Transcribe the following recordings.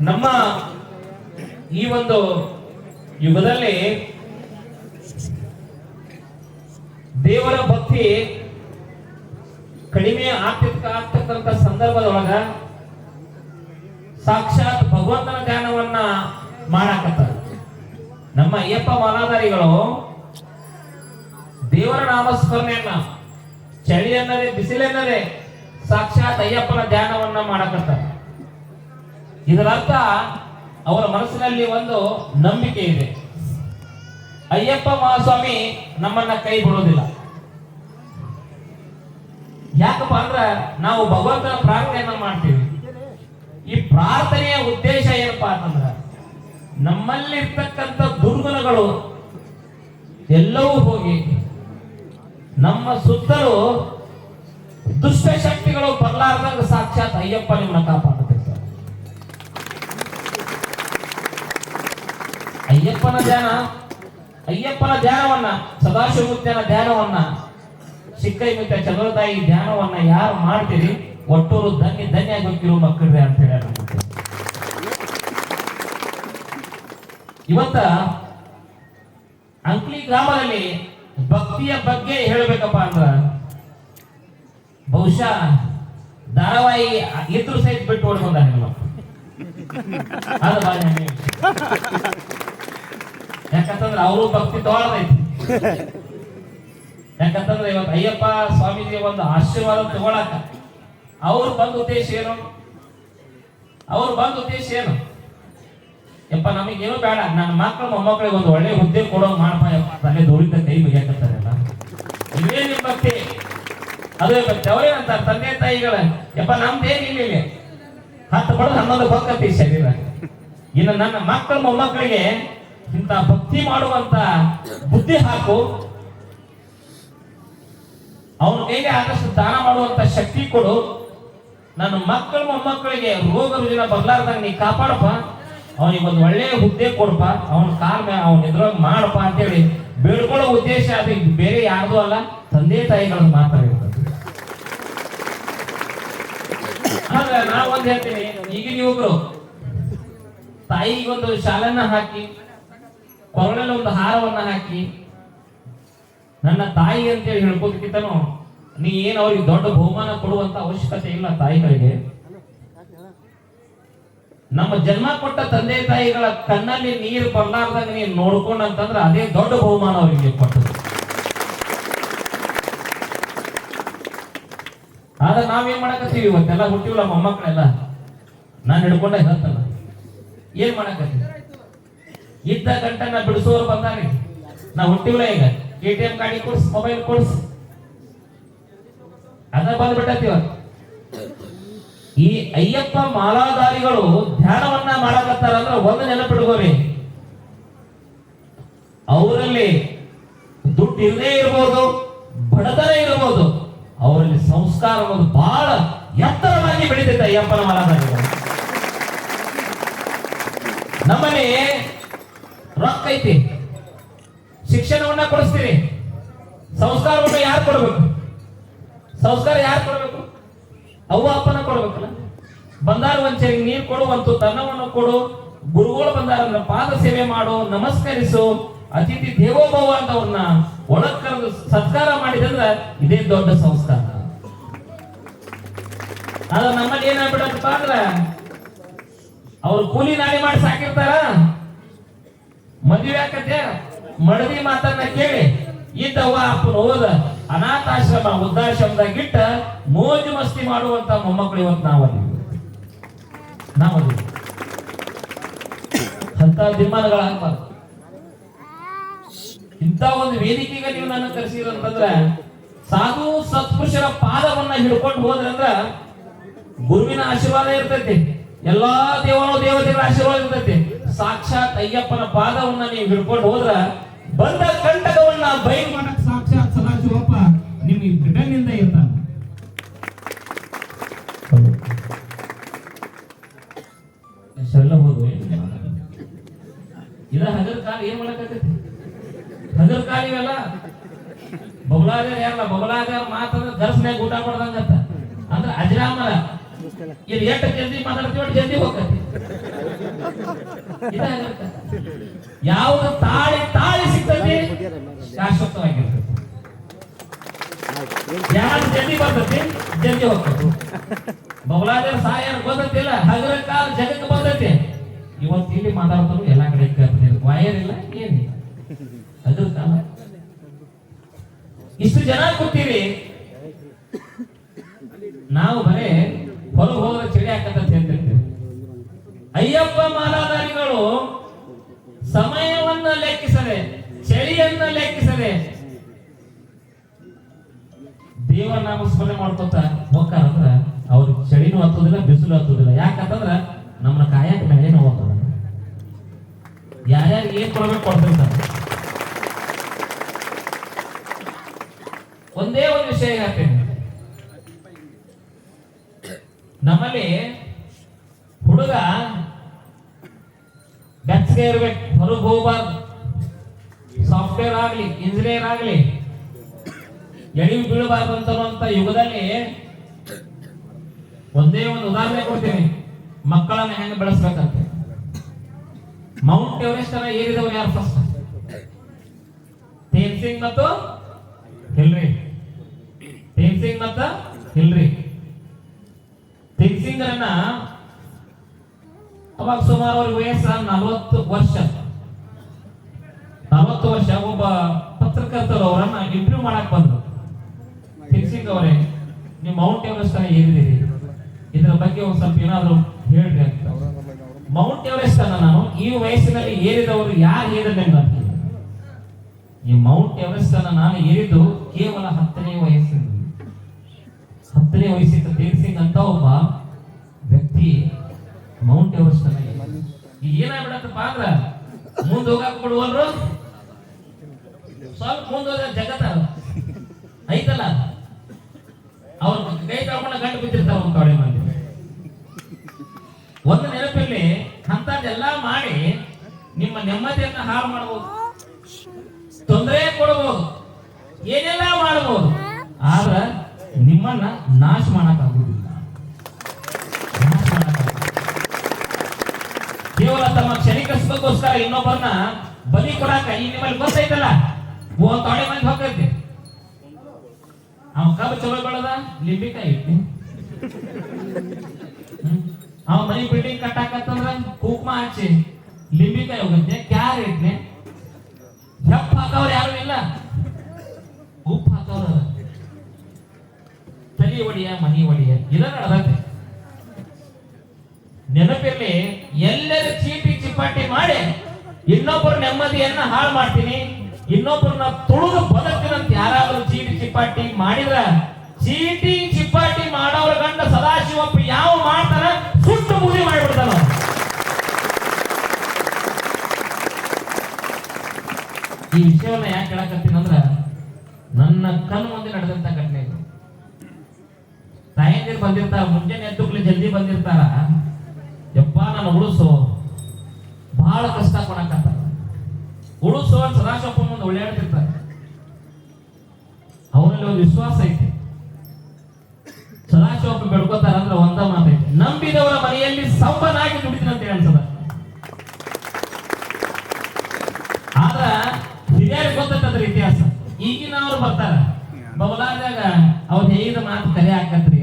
ನಮ್ಮ ಈ ಒಂದು ಯುಗದಲ್ಲಿ ದೇವರ ಭಕ್ತಿ ಕಡಿಮೆ ಆಗ್ತಿರ್ತ ಆಗ್ತಕ್ಕಂಥ ಸಂದರ್ಭದೊಳಗ ಸಾಕ್ಷಾತ್ ಭಗವಂತನ ಧ್ಯಾನವನ್ನ ಮಾಡಾಕತ್ತಾರ. ನಮ್ಮ ಅಯ್ಯಪ್ಪ ಮಾಲಾಧಾರಿಗಳು ದೇವರ ನಾಮಸ್ಮರಣೆಯನ್ನ ಚಳಿ ಅನ್ನದೇ ಬಿಸಿಲೆನ್ನದೇ ಸಾಕ್ಷಾತ್ ಅಯ್ಯಪ್ಪನ ಧ್ಯಾನವನ್ನ ಮಾಡಕತ್ತಾರೆ. ಇದರರ್ಥ ಅವರ ಮನಸ್ಸಿನಲ್ಲಿ ಒಂದು ನಂಬಿಕೆ ಇದೆ. ಅಯ್ಯಪ್ಪ ಮಹಾಸ್ವಾಮಿ ನಮ್ಮನ್ನ ಕೈ ಬಿಡೋದಿಲ್ಲ. ಯಾಕಪ್ಪ ಅಂದ್ರ ನಾವು ಭಗವಂತನ ಪ್ರಾರ್ಥನೆಯನ್ನ ಮಾಡ್ತೀವಿ. ಈ ಪ್ರಾರ್ಥನೆಯ ಉದ್ದೇಶ ಏನಪ್ಪಾ ಅಂತಂದ್ರ ನಮ್ಮಲ್ಲಿರ್ತಕ್ಕಂಥ ದುರ್ಗುಣಗಳು ಎಲ್ಲವೂ ಹೋಗಿ ನಮ್ಮ ಸುತ್ತಲೂ ದುಷ್ಟ ಶಕ್ತಿಗಳು ಬರಲಾರ್ದಂಗ ಸಾಕ್ಷಾತ್ ಅಯ್ಯಪ್ಪ ನಿಮ್ಮನ್ನ ಕಾಪಾಡುತ್ತೆ ಅಯ್ಯಪ್ಪನ ಧ್ಯಾನ, ಅಯ್ಯಪ್ಪನ ಧ್ಯಾನವನ್ನ, ಸದಾಶಿವಮೂರ್ತಿಯನ ಧ್ಯಾನವನ್ನ, ಸಿಕ್ಕೈ ಮಿತ್ರ ಚಂದ್ರತಾಯಿ ಧ್ಯಾನವನ್ನ ಯಾರು ಮಾಡ್ತೀರಿ ಒಟ್ಟೂರು ಧನ್ಯ ಧನ್ಯ ಆಗಿರೋ ಮಕ್ಕಳ್ರಿ ಅಂತ ಹೇಳಿ. ಇವತ್ತ ಅಂಕ್ಲಿ ಗ್ರಾಮದಲ್ಲಿ ಭಕ್ತಿಯ ಬಗ್ಗೆ ಹೇಳಬೇಕಪ್ಪ ಅಂದ್ರ, ಬಹುಶಃ ಧಾರಾವಾಹಿ ಎದುರು ಸಹಿತ ಬಿಟ್ಟು ಓಡ್ಕೊಂಡ ವಿಷಯ. ಯಾಕಂತಂದ್ರೆ ಅವರು ಭಕ್ತಿ ತಗೊಳ್ಳದೈತಿ. ಯಾಕಂತಂದ್ರೆ ಇವತ್ತು ಅಯ್ಯಪ್ಪ ಸ್ವಾಮೀಜಿ ಒಂದು ಆಶೀರ್ವಾದ ತಗೊಳಕ. ಅವ್ರು ಬಂದ ಉದ್ದೇಶ ಏನು? ಅವ್ರು ಬಂದ ಉದ್ದೇಶ ಏನು? ಯಪ್ಪ ನಮಗೇನು ಬೇಡ. ನನ್ನ ಮಕ್ಕಳು ಮೊಮ್ಮಕ್ಕಳಿಗೆ ಒಂದು ಒಳ್ಳೆ ಹುದ್ದೆ ಕೊಡೋ ಮಾಡಪ್ಪ ತಲೆ ದೂರಿದ್ದ ಕೈ ಮುಗಿಯಾಕತ್ತಾರಲ್ಲ. ಇವೇ ನಿಮ್ಮ ಭಕ್ತಿ. ಅದೇ ಭಕ್ತಿ ಅಂತ ತಂದೆ ತಾಯಿಗಳ. ಯಪ್ಪ ನಮ್ದೇನಿಲ್ಲ ಹತ್ತು ಬಡದು ಹನ್ನೊಂದು ಭಕ್ತಿ ಶರೀರ. ಇನ್ನು ನನ್ನ ಮಕ್ಕಳು ಮೊಮ್ಮಕ್ಕಳಿಗೆ ಇಂಥ ಭಕ್ತಿ ಮಾಡುವಂತ ಬುದ್ಧಿ ಹಾಕು. ಅವನು ಕೈಗೆ ಆದಷ್ಟು ದಾನ ಮಾಡುವಂತ ಶಕ್ತಿ ಕೊಡು. ನನ್ನ ಮಕ್ಕಳು ಮೊಮ್ಮಕ್ಕಳಿಗೆ ರೋಗ ರುಜಿನ ಬರ್ಲಾರ್ದಂಗ ನೀ ಕಾಪಾಡಪ್ಪ. ಅವನಿಗೆ ಒಂದು ಒಳ್ಳೆಯ ಹುದ್ದೆ ಕೊಡಪ್ಪ. ಅವನ ಕಾಲ್ ಮೇಲೆ ಅವನ ಎದುರಾಗ ಮಾಡಪ್ಪ ಅಂತೇಳಿ ಬೇಡ್ಕೊಳ್ಳೋ ಉದ್ದೇಶ ಅದು ಬೇರೆ ಯಾರ್ದು ಅಲ್ಲ. ತಂದೆ ತಾಯಿಗಳನ್ನು ಮಾತ್ರ ಆದ್ರೆ ಒಂದ್ ಹೇಳ್ತೀನಿ. ಈಗಿನ ಯುವಕರು, ತಾಯಿಗೊಂದು ಶಾಲೆನ ಹಾಕಿ ಕೊರಳಲ್ಲಿ ಒಂದು ಹಾರವನ್ನ ಹಾಕಿ, ನನ್ನ ತಾಯಿ ಅಂತೇಳಿ ಹೇಳ್ಕೋದಕ್ಕಿಂತನೂ ನೀ ಏನು ಅವ್ರಿಗೆ ದೊಡ್ಡ ಬಹುಮಾನ ಕೊಡುವಂತ ಅವಶ್ಯಕತೆ ಇಲ್ಲ ತಾಯಿಗಳಿಗೆ. ನಮ್ಮ ಜನ್ಮ ಕೊಟ್ಟ ತಂದೆ ತಾಯಿಗಳ ಕಣ್ಣಲ್ಲಿ ನೀರು ಬರ್ಲಾರ್ದಾಗ ನೀನು ನೋಡ್ಕೊಂಡಂತಂದ್ರೆ ಅದೇ ದೊಡ್ಡ ಬಹುಮಾನ ಅವರಿಗೆ ಕೊಟ್ಟದ್ದು. ಆದ್ರೆ ನಾವೇನ್ ಮಾಡಕತ್ತೀವಿ ಇವತ್ತೆಲ್ಲ ಹುಟ್ಟಿವಲ್ಲ ಮೊಮ್ಮಕ್ಕಳೆಲ್ಲ? ನಾನು ಹಿಡ್ಕೊಂಡ ಹೇಳ್ತಲ್ಲ, ಏನ್ ಮಾಡಕತ್ತೀವಿ? ಇದ್ದ ಗಂಟನ ಬಿಡಿಸೋರು ಬಂದಾರಿ. ನಾ ಹುಟ್ಟಿವಲ್ಲ ಈಗ. ಎ ಟಿ ಎಂ ಗಾಡಿ ಕೊಡ್ಸ್, ಮೊಬೈಲ್ ಕೊಡ್ಸ್. ಅದ ಬಂದ್ಬಿಟ್ಟತಿ ಇವತ್ತು ಈ ಅಯ್ಯಪ್ಪ ಮಾಲಾಧಾರಿಗಳು ಧ್ಯಾನವನ್ನ ಮಾಡಕತ್ತಾರ ಅಂದ್ರೆ ಒಂದು ನೆನಪಿಡ್ಕೋರಿ. ಅವರಲ್ಲಿ ದುಡ್ಡು ಇರದೇ ಇರ್ಬೋದು, ಬಡತನ ಇರ್ಬೋದು. ಅವರಲ್ಲಿ ಸಂಸ್ಕಾರ ಅನ್ನೋದು ಬಹಳ ಎತ್ತರವಾಗಿ ಬೆಳೀತೈತೆ ಅಯ್ಯಪ್ಪನ ಮಾಲಾಧಾರಿಗಳು. ನಮ್ಮಲ್ಲಿ ರೊಕ್ಕ ಐತಿ. ಶಿಕ್ಷಣವನ್ನ ಕೊಡಿಸ್ತೀರಿ ಸಂಸ್ಕಾರವನ್ನು ಯಾರು ಕೊಡಬೇಕು? ಸಂಸ್ಕಾರ ಯಾರು ಕೊಡಬೇಕು? ಅವ್ವ, ಅಪ್ಪನ ಕೊಡ್ಬೇಕಲ್ಲ. ಬಂದಾರ ವಂಚರಿಗೆ ನೀರು ಕೊಡುವಂತ ತನ್ನವನ್ನು ಕೊಡು. ಗುರುಗಳು ಬಂದಾರ ಪಾದ ಸೇವೆ ಮಾಡು, ನಮಸ್ಕರಿಸು. ಅತಿಥಿ ದೇವೋಭವ ಅಂತ ಅವ್ರನ್ನ ಒಳಗ್ ಸತ್ಕಾರ ಮಾಡಿದಂದ್ರ ಇದೇ ದೊಡ್ಡ ಸಂಸ್ಕಾರ. ಆದ್ರೆ ನಮ್ಮಲ್ಲಿ ಏನಾಗ್ಬಿಡತ್ತಪ್ಪ ಅಂದ್ರ, ಅವ್ರು ಕೂಲಿ ನಾಳೆ ಮಾಡಿ ಸಾಕಿರ್ತಾರ. ಮದುವೆ ಆಕತೆ ಮಡದಿ ಮಾತನ್ನ ಕೇಳಿ ಇದ್ದವ್ವ ಅಪ್ಪನ ಹೋದ ಅನಾಥಾಶ್ರಮ ವೃದ್ಧಾಶ್ರಮದಾಗ ಇಟ್ಟ ಮೋಜು ಮಸ್ತಿ ಮಾಡುವಂತ ಮೊಮ್ಮಕ್ಕಳು ಇವತ್ತು ನಾವು ನಾವಲ್ಲಿ. ಅಂತ ದಿಮಾನಗಳಾಗಬಾರ್ದು ಇಂಥ ಒಂದು ವೇದಿಕೆಗೆ ನೀವು ನನ್ನ ಕರೆಸಿರಂತಂದ್ರ ಸಾಧು ಸತ್ಪುರುಷರ ಪಾದವನ್ನ ಹಿಡ್ಕೊಂಡು ಹೋದ್ರಂದ್ರ ಗುರುವಿನ ಆಶೀರ್ವಾದ ಇರ್ತೈತಿ. ಎಲ್ಲಾ ದೇವರ ದೇವತೆಗಳ ಆಶೀರ್ವಾದ ಇರ್ತೈತಿ. ಸಾಕ್ಷಾತ್ ಅಯ್ಯಪ್ಪನ ಪಾದವನ್ನ ನೀವು ಹಿಡ್ಕೊಂಡು ಹೋದ್ರ ಬಂದ ಕಂಟಕವನ್ನ ಬಯಲು ಮಾಡಕ್ ಸಾಕ್ಷಾತ್ ಸದಾಶಿವಪ್ಪ ನಿಮ್ಗೆ ಬ್ರಿಟನ್ನಿಂದ ಇರ್ತಾನ. ಶರಣ ಹೋದ್ವಿ. ಇದ ಹಗರ್ ಕಾಲ ಏನ್ ಮಾಡಕತ್ತೈತಿ? ಹಗರ್ ಕಾಲ ಇವೆಲ್ಲ. ಬಬಲಾದೇವ್ರ ಯಾರಲ್ಲ ಬಬಲಾದೇವ್ರ ಮಾತಂದ್ರ ದರ್ಶನ್ಯಾಗ ಊಟ ಮಾಡ್ದಂಗತ್ತ. ಅಂದ್ರೆ ಅಜರಾಮರ. ಇದು ಎಷ್ಟು ಜಲ್ದಿ ಮಾತಾಡ್ತೀವಿ ಜಲ್ದಿ ಹೋಗತ್ತೆ. ಯಾವ್ದು ತಾಳಿ ತಾಳಿ ಸಿಗ್ತದೆ ಶಾಶ್ವತವಾಗಿರ್ತದೆ ಜಲ್ದಿ ಬರ್ತೈತಿ ಜಲ್ದಿ ಹೋಗ್ತದೆ ಬಬಲಾದೇವ್ ಸಾಯ ಗೊತ್ತಿಲ್ಲ ಹಗರ ಕಾಲ ಜಗಕ್ಕೆ ಬಂದೈತಿ ಇವತ್ತು ಇಲ್ಲಿ ಮಾತಾಡ್ತಾರು ಎಲ್ಲ ಕಡೆ ಕೇಳ್ತದೆ ವಯರ್ ಇಲ್ಲ? ಏನಿಲ್ಲ. ಇಷ್ಟು ಜನ ಕೂತೀವಿ. ನಾವು ಬರೇ ಹೊಲ ಹೋದ್ರೆ ಚಳಿ ಹಾಕತ್ತ ಅಯ್ಯಪ್ಪ ಮಾಲಾಧಾರಿಗಳು ಸಮಯವನ್ನ ಲೆಕ್ಕಿಸದೆ, ಚಳಿಯನ್ನ ಲೆಕ್ಕಿಸದೆ ದೇವರ ನಾಮ ಸ್ಮರಣೆ ಮಾಡ್ಕೊತ ಹೋಗ್ತಾರಂದ್ರ ಅವ್ರ ಚಳಿನೂ ಹತ್ತೋದಿಲ್ಲ, ಬಿಸಿಲು ಹತ್ತೋದಿಲ್ಲ. ಯಾಕಂತಂದ್ರ ನಮ್ಮನ್ನ ಕಾಯಕ ಮೇಲೆ ನೋವು ಹತ್ತದ ಯಾರ್ಯಾರು ಏನ್ ಕೊಡ್ಬೇಕು ಕೊಡ್ತಿರ್ತಾರ ಒಂದೇ ಒಂದು ವಿಷಯ ಹೇಳ್ತೇನೆ. ನಮ್ಮಲ್ಲಿ ಹುಡುಗ ಬೆಚ್ಚಗೆ ಇರ್ಬೇಕು. ಹೊರಗೆ ಹೋಗ್ಬಾರ್ದು. ಸಾಫ್ಟ್ವೇರ್ ಆಗಲಿ ಇಂಜಿನಿಯರ್ ಆಗಲಿ ಎಳಿವು ಬೀಳಬಾರ್ದು ಅಂತ ಯುಗದಲ್ಲಿ ಒಂದೇ ಒಂದು ಉದಾಹರಣೆ ಕೊಡ್ತೀನಿ. ಮಕ್ಕಳನ್ನ ಹೆಂಗ್ ಬೆಳೆಸ್ಬೇಕಂತ? ಮೌಂಟ್ ಎವರೆಸ್ಟ್ ಅನ್ನ ಏರಿದವರು ಯಾರು ಫಸ್ಟ್ ತೇನ್ ಸಿಂಗ್ ಮತ್ತು ಹಿಲ್ರಿ ತೇನ್ ಸಿಂಗ್ ಮತ್ತು ಹಿಲ್ರಿ ತೇನ್ ಸಿಂಗ್ ಅನ್ನ ಅವಾಗ ಸುಮಾರು ಅವ್ರಿಗೆ ವಯಸ್ಸ ನಲವತ್ತು ವರ್ಷ. ನಲವತ್ತು ವರ್ಷ ಒಬ್ಬ ಪತ್ರಕರ್ತರು ಅವರನ್ನ ಇಂಟರ್ವ್ಯೂ ಮಾಡಕ್ ಬಂದ್ರು. ಫಿಕ್ಸಿಂಗ್ ಅವರೇ, ನೀವು ಮೌಂಟ್ ಎವರೆಸ್ಟ್ ಅನ್ನ ಏರಿದಿರಿ. ಇದರ ಬಗ್ಗೆ ಒಂದ್ ಸ್ವಲ್ಪ ಏನಾದ್ರು ಹೇಳ್ರಿ ಅಂತ. ಮೌಂಟ್ ಎವರೆಸ್ಟ್ ಅನ್ನ ನಾನು ಈ ವಯಸ್ಸಿನಲ್ಲಿ ಏರಿದವರು ಯಾರು ಏರಿದಂಗ ಅಂತ ಈ ಮೌಂಟ್ ಎವರೆಸ್ಟ್ ಅನ್ನ ನಾನು ಏರಿದ್ದು ಕೇವಲ ಹತ್ತನೇ ವಯಸ್ಸಿನಲ್ಲಿ. ಹತ್ತನೇ ವಯಸ್ಸಿನ ತೀರ್ಸಿಂಗ್ ಅಂತ ಒಬ್ಬ ಮೌಂಟ್ ಎವರೆಸ್ಟ್ ಏರಿದ. ಈಗ ಏನಾಗ್ಬಿಡತ್ತಪ್ಪ ಅಂದ್ರ, ಮುಂದೆ ಹೋಗಾಕ್ ಬಿಡುವಲ್ರು ಸ್ವಲ್ಪ ಮುಂದೆ ಹೋದ್ರೆ ಜಗತ್ತ ಐತಲ್ಲ? ಅವ್ರ ಕೈ ತಗೊಂಡ ಗಂಟು ಬಿದ್ದಿರ್ತಾವ ಒಂದ್ ಕಡೆ ಮಂದಿ ಒಂದು ನೆನಪಿರ್ಲಿ ಅಂತದೆಲ್ಲ ಮಾಡಿ ನಿಮ್ಮ ನೆಮ್ಮದಿಯನ್ನ ಹಾಳು ಮಾಡಬಹುದು ತೊಂದರೆ ಕೊಡಬಹುದು ಏನೆಲ್ಲ ಮಾಡಬಹುದು ಆದ್ರ ನಿಮ್ಮನ್ನ ನಾಶ ಮಾಡಕ್ಕಾಗುದಿಲ್ಲ ತಮ್ಮ ಕ್ಷಣಿಕ ಸುಖಕ್ಕೋಸ್ಕರ ಇನ್ನೊಬ್ಬರನ್ನ ಬಲಿ ಕೊಡಾಕ ಈ ನಿಮ್ಮಲ್ಲಿ ಗೊತ್ತೈತಲ್ಲ ಒಂದ್ ತೊಡೆ ಮಂದಿ ಹೋಗೈತಿ ಅವ ಕಬ್ಬು ಚಲೋ ಬೆಳದ ಲಿಂಬಿಕಾಯಿ ಐತಿ. ಅವ ಮನಿ ಬಿಲ್ಡಿಂಗ್ ಕಟ್ಟಾಕತ್ತಂದ್ರ ಕುಕ್ಮ ಹಚ್ಚಿ ಲಿಂಬಿಕಾಯಿ ಹೋಗುತ್ತೆ ಕ್ಯಾರ್ ಇಟ್ನೆ ಹೆಪ್ಪ ಹಾಕವ್ರು ಯಾರು ಇಲ್ಲ. ಉಪ್ಪು ಹಾಕವ್ರ. ತಲಿ ಒಡಿಯ, ಮನಿ ಒಡಿಯ. ಇದ ನೆನಪಿರ್ಲಿ, ಎಲ್ಲರ ಚೀಟಿ ಚಿಪಾಟಿ ಮಾಡಿ ಇನ್ನೊಬ್ಬರ ನೆಮ್ಮದಿಯನ್ನ ಹಾಳು ಮಾಡ್ತೀನಿ. ಇನ್ನೊಬ್ಬರನ್ನ ತುಳಿದು ಬದುಕಿನಂತ ಯಾರಾದ್ರೂ ಚೀಟಿ ಚಿಪ್ಪಾಟಿ ಮಾಡಿದ್ರ, ಚೀಟಿ ಚಿಪ್ಪಾಟಿ ಮಾಡೋರ ಗಂಡ ಸದಾಶಿವಪ್ಪ ಯಾವ ಮಾಡ್ತಾನ ಸುಟ್ಟು ಮುಗಿ ಮಾಡಿಬಿಡ್ತಾನ. ಈ ವಿಷಯವನ್ನ ಯಾಕೆ ಅಂದ್ರೆ, ನನ್ನ ಕಣ್ಣು ಮುಂದೆ ನಡೆದಂತ ಘಟನೆ ಇದು. ತಾಯಂದಿರು ಬಂದಿರ್ತಾರ, ಮುಂಜಾನೆ ಎದ್ದುಕ್ಲಿ ಜಲ್ದಿ ಬಂದಿರ್ತಾರ. ಯಪ್ಪ ನಾನು ಉಳಿಸು. ಬಹಳ ಕಷ್ಟ ಕೊಡಕತ್ತಾರ ಉಳಿಸು ಅಂತ ಸದಾಶಪ್ಪ ಮುಂದೆ ಒಳ್ಳೆಯಾಡ್ತಿರ್ತಾರೆ. ಅವನಲ್ಲಿ ಒಂದು ವಿಶ್ವಾಸ ಐತಿ. ಸದಾಶಿವಪ್ಪ ಬೆಳ್ಕೋತಾರ ಅಂದ್ರೆ ಒಂದ ಮಾತೈತಿ. ನಂಬಿದವರ ಮನೆಯಲ್ಲಿ ಸಂಬನಾಗಿ ದುಡಿತೀನಿ ಅಂತ ಅನ್ಸದ ಆದ್ರ ಹಿರಿಯರಿಗೆ ಗೊತ್ತೈತದ್ರ ಇತಿಹಾಸ. ಈಗಿನವ್ರು ಬರ್ತಾರ. ಬಬಲಾದಾಗ ಅವ್ರು ಹೇಗಿದ ಮಾತು ಕರೆ ಹಾಕತ್ರಿ.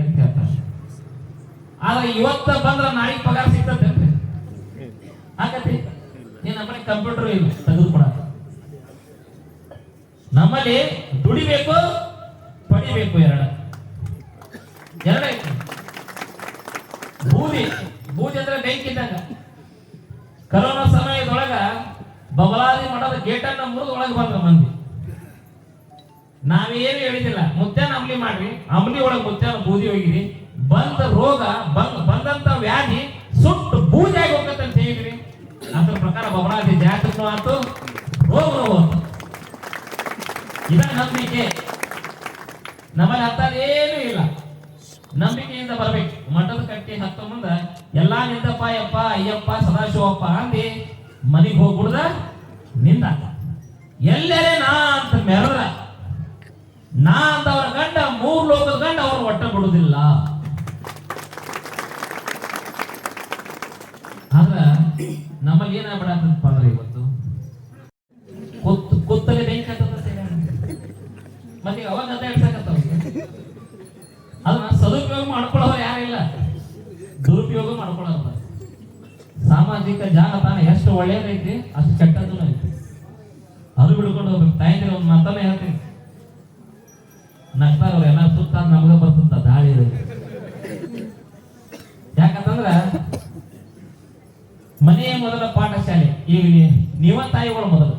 ಆದ್ರೆ ಇವತ್ತ ಬಂದ್ರ ನಾಳೆ ಪಗಾರ ಸಿಗ್ತದೆ ಹಾಕತ್ರಿ. ನೀನ್ ನಮ್ಮನೆ ಕಂಪ್ಯೂಟರ್ ಇಲ್ಲ ತೆಗೆದುಕೊಡ ನಮ್ಮಲ್ಲಿ ದುಡಿಬೇಕು, ಪಡಿಬೇಕು ಎರಡ. ಎರಡ ಬೂದಿ ಬೂದಿ ಅಂದ್ರೆ ಬೆಂಕಿ ಇದ್ದಂಗ. ಕರೋನಾ ಸಮಯದೊಳಗ ಬಬಲಾದಿ ಮಠದ ಗೇಟನ್ನ ಮುರಿದು ಒಳಗೆ ಬಂದ್ರ ಮಂದಿ. ನಾವೇನು ಹೇಳಿದಿಲ್ಲ, ಮುತ್ಯಾನ ಅಂಬ್ಲಿ ಮಾಡ್ರಿ. ಅಂಬ್ಲಿ ಒಳಗೆ ಮುತ್ಯಾನ ಬೂದಿ ಹೋಗಿರಿ. ಬಂದ ರೋಗ, ಬಂದ್, ಬಂದಂತ ವ್ಯಾಧಿ ಸುಟ್ಟು ಹೋಗತ್ತೆ ಅಂತ ಹೇಳಿದ್ರಿ. ಅದ್ರ ಪ್ರಕಾರ ಬಬಲಾದಿ ಜಾತಕನೂ ಆತು ರೋಗ ರೋಗ ಇದ ನಂಬಿಕೆ. ನಮಗೆ ಅಂತದೇನು ಇಲ್ಲ. ನಂಬಿಕೆಯಿಂದ ಬರಬೇಕು. ಮಠದ ಕಟ್ಟಿ ಹತ್ತ ಮುಂದ, ಎಲ್ಲಾ ನಿಂದಪ್ಪ ಯಪ್ಪ ಅಯ್ಯಪ್ಪ, ಸದಾಶಿವಪ್ಪ ಅಂದಿ, ಮನೆಗೆ ಹೋಗ್ಬಿಡ್ದ? ನಿಂದ. ಎಲ್ಲರೇ ನಾ ಅಂತ ಮೆರದ ನಾ ಅಂತ ಅವ್ರ ಗಂಡ, ಮೂರು ಲೋಕದ ಗಂಡ ಅವ್ರು ಒಟ್ಟ ಬಿಡುದಿಲ್ಲ. ಆದ್ರ ನಮ್ಮಲ್ಲಿ ಏನಾಗ್ಬಿಡತ್ತಪ್ಪ ಅಂದ್ರೆ ಇವತ್ತು? ಕೊತ್ತು ಕುತ್ತಲೆ ಬೆಂಕಿ ಹತ್ತದ ಮತ್ತೆ ಅವಾಗ ಅದ ಅದನ್ನ ಸದುಪಯೋಗ ಮಾಡ್ಕೊಳ್ಳೋರು ಯಾರಿಲ್ಲ ದುರುಪಯೋಗ ಮಾಡ್ಕೊಳ್ಳೋರು. ಸಾಮಾಜಿಕ ಜಾಲತಾಣ ಎಷ್ಟು ಒಳ್ಳೇದೈತಿ ಅಷ್ಟು ಕೆಟ್ಟದ್ದು ಐತಿ. ಅದು ಬಿಡ್ಕೊಂಡು ಹೋಗ್ಬೇಕು. ತಾಯಿದ್ರೆ ಒಂದು ಮಾತನ್ನ ಹೇಳ್ತೀನಿ. ನಗ್ತಾರವ್ರು ಎಲ್ಲ ಸುತ್ತ ನಮ್ಗೆ ಬರ್ತಂತ ದಾಳಿ ಇರೋದು ಯಾಕಂತಂದ್ರ ಮನೆಯ ಮೊದಲ ಪಾಠಶಾಲೆ. ಈಗ ನೀವ ತಾಯಿಗಳು ಮೊದಲು.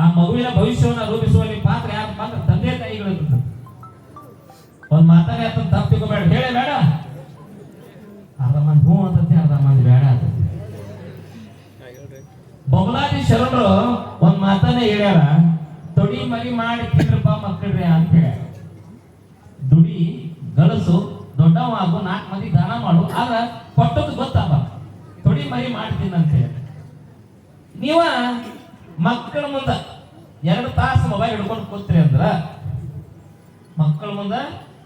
ಆ ಮಗುವಿನ ಭವಿಷ್ಯವನ್ನು ರೂಪಿಸುವಲ್ಲಿ ಪಾತ್ರ ಯಾರಪ್ಪ ಅಂದ್ರೆ ತಂದೆ ತಾಯಿಗಳು ಒಂದು ಮಾತಾಡಿ ಅಂತ ತಪ್ಪಿಕೋಬೇಡ ಹೇಳೇ ಬೇಡ. ಅರ್ಧ ಮಂದಿ ಹ್ಞೂ ಅಂತತಿ, ಅರ್ಧ ಮಂದಿ ಬೇಡ ಅಂತ ಬೊಗಲಾದಿ ಶರಣರು ಒಂದ್ ಮಾತನ್ನೇ ಹೇಳ್ಯಾರ. ತೊಡಿ ಮರಿ ಮಾಡಿ ತಿಂದ್ರಪ್ಪ ಮಕ್ಕಳ್ರಿ ಅಂತ ಹೇಳ ದುಡಿ ಗಳಸು ದೊಡ್ಡವಾಗು ನಾಲ್ಕು ಮಂದಿ ದಾನ ಮಾಡು. ಆದ್ರ ಕೊಟ್ಟದ್ದು ತೊಡಿ ಮರಿ ಹೇಳಿ ನೀವ ಮಕ್ಕಳ ಮುಂದ ಎರಡು ತಾಸು ಮೊಬೈಲ್ ಹಿಡ್ಕೊಂಡು ಕೂತ್ರಿ ಅಂದ್ರ, ಮಕ್ಕಳ ಮುಂದ